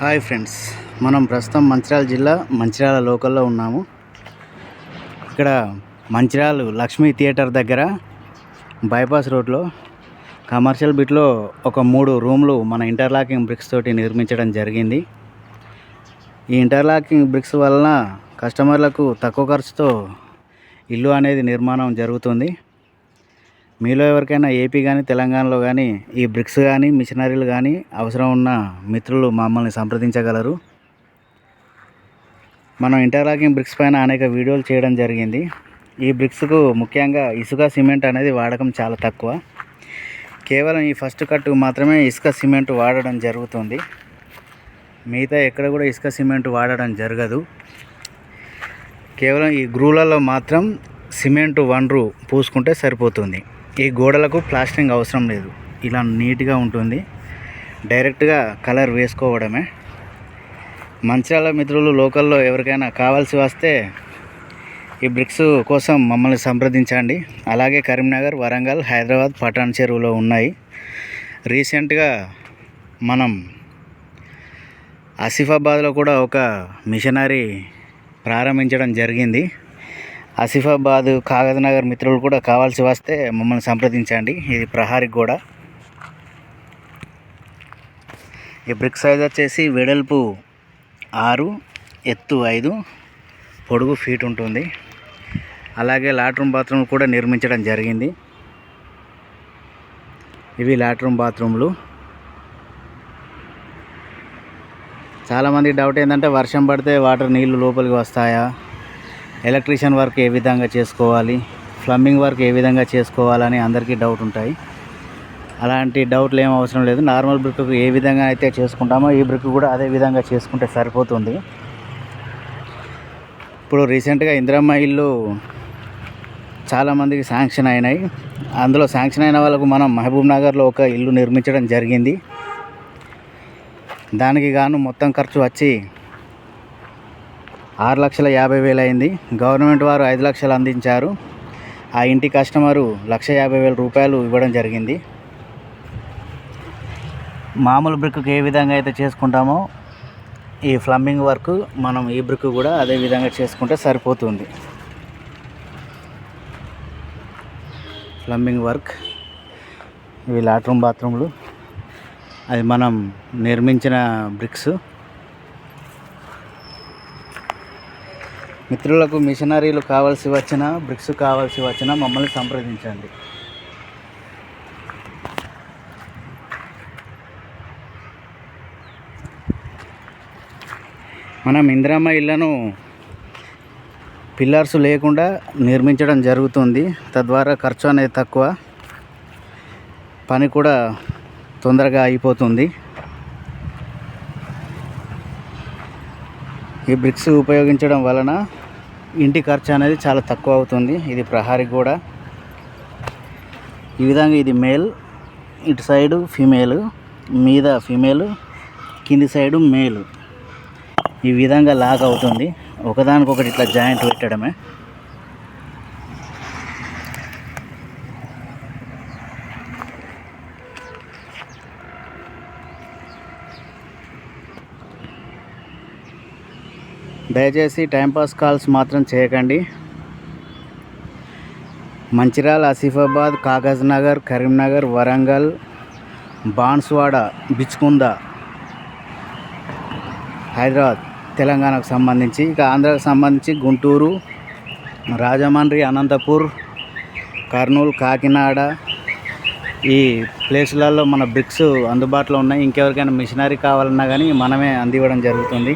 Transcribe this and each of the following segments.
Hi friends మనం ప్రస్తుతం మంచిర్యాల జిల్లా మంచిర్యాల లోకల్లో ఉన్నాము. ఇక్కడ మంచిర్యాల లక్ష్మీ థియేటర్ దగ్గర బైపాస్ రోడ్లో కమర్షియల్ బిట్లో ఒక మూడు రూమ్లు మన ఇంటర్లాకింగ్ బ్రిక్స్ తోటి నిర్మించడం జరిగింది. ఈ ఇంటర్లాకింగ్ బ్రిక్స్ వలన కస్టమర్లకు తక్కువ ఖర్చుతో ఇల్లు అనేది నిర్మాణం జరుగుతుంది. మీలో ఎవరికైనా ఏపీ కానీ తెలంగాణలో కానీ ఈ బ్రిక్స్ కానీ మిషనరీలు కానీ అవసరం ఉన్న మిత్రులు మమ్మల్ని సంప్రదించగలరు. మనం ఇంటర్లాకింగ్ బ్రిక్స్ పైన అనేక వీడియోలు చేయడం జరిగింది. ఈ బ్రిక్స్కు ముఖ్యంగా ఇసుక సిమెంట్ అనేది వాడకం చాలా తక్కువ. కేవలం ఈ ఫస్ట్ కట్టుకు మాత్రమే ఇసుక సిమెంట్ వాడడం జరుగుతుంది. మిగతా ఎక్కడ కూడా ఇసుక సిమెంట్ వాడడం జరగదు. కేవలం ఈ గ్రూలలో మాత్రం సిమెంట్ వనరు పూసుకుంటే సరిపోతుంది. ఈ గోడలకు ప్లాస్టరింగ్ అవసరం లేదు. ఇలా నీట్గా ఉంటుంది. డైరెక్ట్గా కలర్ వేసుకోవడమే. మంచిర్యాల మిత్రులు లోకల్లో ఎవరికైనా కావాల్సి వస్తే ఈ బ్రిక్స్ కోసం మమ్మల్ని సంప్రదించండి. అలాగే కరీంనగర్ వరంగల్ హైదరాబాద్ పటాన్ చెరువులో ఉన్నాయి. రీసెంట్గా మనం ఆసిఫాబాద్లో కూడా ఒక మిషనరీ ప్రారంభించడం జరిగింది. ఆసిఫాబాద్ కాగజ్ నగర్ మిత్రులు కూడా కావాల్సి వస్తే మమ్మల్ని సంప్రదించండి. ఇది ప్రహారీ గోడ. ఈ బ్రిక్ సైజ్ వచ్చేసి వెడల్పు ఆరు ఎత్తు ఐదు పొడుగు ఫీట్ ఉంటుంది. అలాగే లాట్రూమ్ బాత్రూమ్ కూడా నిర్మించడం జరిగింది. ఇవి లాట్రూమ్ బాత్రూమ్లు. చాలామంది డౌట్ ఏంటంటే వర్షం పడితే వాటర్ నీళ్ళు లోపలికి వస్తాయా? ఎలక్ట్రీషియన్ వర్క్ ఏ విధంగా చేసుకోవాలి ప్లంబింగ్ వర్క్ ఏ విధంగా చేసుకోవాలని అందరికీ డౌట్ ఉంటాయి. అలాంటి డౌట్లు ఏం అవసరం లేదు. నార్మల్ బ్రిక్ ఏ విధంగా అయితే చేసుకుంటామో ఈ బ్రిక్ కూడా అదే విధంగా చేసుకుంటే సరిపోతుంది. ఇప్పుడు రీసెంట్గా ఇందిరమ్మ ఇల్లు చాలామందికి శాంక్షన్ అయినాయి. అందులో శాంక్షన్ అయిన వాళ్ళకు మనం మహబూబ్ నగర్లో ఒక ఇల్లు నిర్మించడం జరిగింది. దానికి గాను మొత్తం ఖర్చు వచ్చి ఆరు లక్షల యాభై వేలు అయింది. గవర్నమెంట్ వారు ఐదు లక్షలు అందించారు. ఆ ఇంటి కస్టమరు లక్ష యాభై వేల రూపాయలు ఇవ్వడం జరిగింది. మామూలు బ్రిక్కు ఏ విధంగా అయితే చేసుకుంటామో ఈ ప్లంబింగ్ వర్క్ మనం ఈ బ్రిక్ కూడా అదే విధంగా చేసుకుంటే సరిపోతుంది. ప్లంబింగ్ వర్క్ ఇవి లాట్రూమ్ బాత్రూమ్లు. అది మనం నిర్మించిన బ్రిక్స్. మిత్రులకు మిషనరీలు కావాల్సి వచ్చిన బ్రిక్స్ కావాల్సి వచ్చిన మమ్మల్ని సంప్రదించండి. మనం ఇందిరమ్మ ఇళ్ళను పిల్లర్స్ లేకుండా నిర్మించడం జరుగుతుంది. తద్వారా ఖర్చు అనేది తక్కువ. పని కూడా తొందరగా అయిపోతుంది. ఈ బ్రిక్స్ ఉపయోగించడం వలన ఇంటి ఖర్చు అనేది చాలా తక్కువ అవుతుంది. ఇది ప్రహారీ కూడా ఈ విధంగా ఇది మేల్. ఇటు సైడు ఫీమేల్. మీద ఫీమేల్. కింది సైడు మేలు. ఈ విధంగా లాక్ అవుతుంది. ఒకదానికొకటి ఇట్లా జాయింట్ పెట్టడమే. దయచేసి టైంపాస్ కాల్స్ మాత్రం చేయకండి. మంచిర్యాల ఆసిఫాబాద్ కాగజ్ నగర్ కరీంనగర్ వరంగల్ బాన్స్వాడ బిచ్కుంద హైదరాబాద్ తెలంగాణకు సంబంధించి ఇక ఆంధ్రాకు సంబంధించి గుంటూరు రాజమండ్రి అనంతపూర్ కర్నూలు కాకినాడ ఈ ప్లేసులలో మన బ్రిక్స్ అందుబాటులో ఉన్నాయి. ఇంకెవరికైనా మిషనరీ కావాలన్నా కానీ మనమే అందివ్వడం జరుగుతుంది.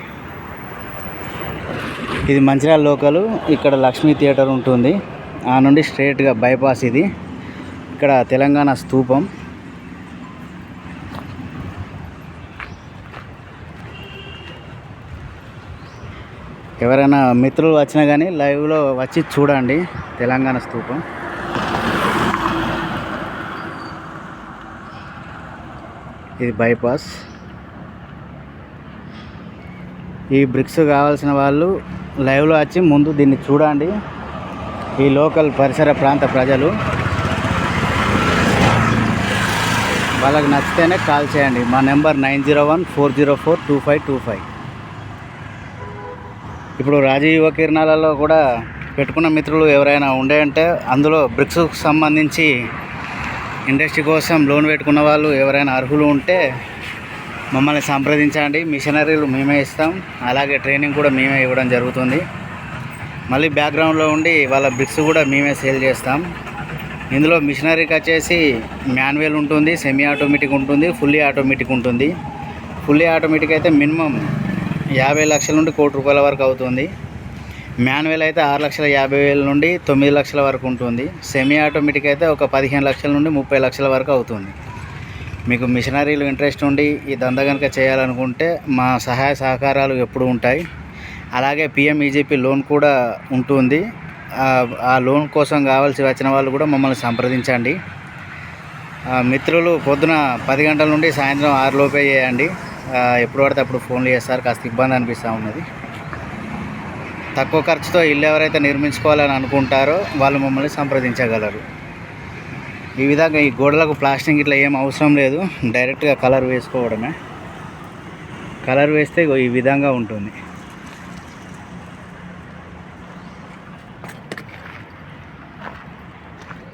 ఇది మంచిర్యాల లోకల్. ఇక్కడ లక్ష్మీ థియేటర్ ఉంటుంది. ఆ నుండి స్ట్రేట్గా బైపాస్ ఇది. ఇక్కడ తెలంగాణ స్తూపం ఎవరైనా మిత్రులు వచ్చినా కానీ లైవ్లో వచ్చి చూడండి. తెలంగాణ స్తూపం ఇది బైపాస్. ఈ బ్రిక్స్ కావాల్సిన వాళ్ళు లైవ్లో వచ్చి ముందు దీన్ని చూడండి. ఈ లోకల్ పరిసర ప్రాంత ప్రజలు. వాళ్ళకి నచ్చితేనే కాల్ చేయండి. మా number nine zero one four zero four two five two five. ఇప్పుడు రాజీవ కిరణాలలో కూడా పెట్టుకున్న మిత్రులు ఎవరైనా ఉండే అంటే అందులో బ్రిక్స్కు సంబంధించి ఇండస్ట్రీ కోసం లోన్ పెట్టుకున్న వాళ్ళు ఎవరైనా అర్హులు ఉంటే మమ్మల్ని సంప్రదించండి. మిషనరీలు మేమే ఇస్తాం. అలాగే ట్రైనింగ్ కూడా మేమే ఇవ్వడం జరుగుతుంది. మళ్ళీ బ్యాక్గ్రౌండ్లో ఉండి వాళ్ళ బ్రిక్స్ కూడా మేమే సేల్ చేస్తాం. ఇందులో మిషనరీకి వచ్చేసి మాన్యువల్ ఉంటుంది సెమీ ఆటోమేటిక్ ఉంటుంది ఫుల్లీ ఆటోమేటిక్ ఉంటుంది. ఫుల్లీ ఆటోమేటిక్ అయితే మినిమం యాభై లక్షల నుండి కోటి రూపాయల వరకు అవుతుంది. మాన్యువల్ అయితే ఆరు లక్షల యాభై వేల నుండి తొమ్మిది లక్షల వరకు ఉంటుంది. సెమీ ఆటోమేటిక్ అయితే ఒక పదిహేను లక్షల నుండి ముప్పై లక్షల వరకు అవుతుంది. మీకు మిషనరీలు ఇంట్రెస్ట్ ఉండి ఈ దంద కనుక చేయాలనుకుంటే మా సహాయ సహకారాలు ఎప్పుడు ఉంటాయి. అలాగే పిఎంఈజీపీ లోన్ కూడా ఉంటుంది. ఆ- లోన్ కోసం కావాల్సి వచ్చిన వాళ్ళు కూడా మమ్మల్ని సంప్రదించండి. మిత్రులు పొద్దున పది గంటల నుండి సాయంత్రం ఆరు లోపే చేయండి. ఎప్పుడు పడితే అప్పుడు ఫోన్లు చేస్తారు. కాస్త ఇబ్బంది అనిపిస్తూ ఉన్నది. తక్కువ ఖర్చుతో ఇల్లు ఎవరైతే నిర్మించుకోవాలని అనుకుంటారో వాళ్ళు మమ్మల్ని సంప్రదించగలరు. ఈ విధంగా ఈ గోడలకు ప్లాస్టింగ్ ఇట్లా ఏం అవసరం లేదు. డైరెక్ట్గా కలర్ వేసుకోవడమే. కలర్ వేస్తే ఈ విధంగా ఉంటుంది.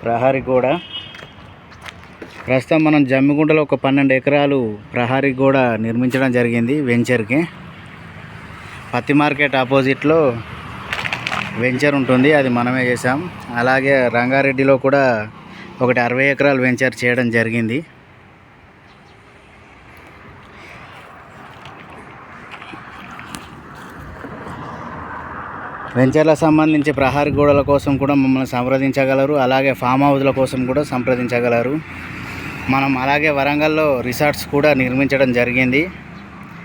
ప్రహారీ గోడ. ప్రస్తుతం మనం జమ్మిగుంటలో ఒక పన్నెండు ఎకరాలు ప్రహరీ గోడ నిర్మించడం జరిగింది వెంచర్కి. పత్తి మార్కెట్ ఆపోజిట్లో వెంచర్ ఉంటుంది అది మనమే చేసాం అలాగే రంగారెడ్డిలో కూడా ఒకటి అరవై ఎకరాలు వెంచర్ చేయడం జరిగింది. వెంచర్లకు సంబంధించి ప్రహారీ గోడల కోసం కూడా మమ్మల్ని సంప్రదించగలరు. అలాగే ఫామ్ హౌస్ల కోసం కూడా సంప్రదించగలరు. మనం అలాగే వరంగల్లో రిసార్ట్స్ కూడా నిర్మించడం జరిగింది.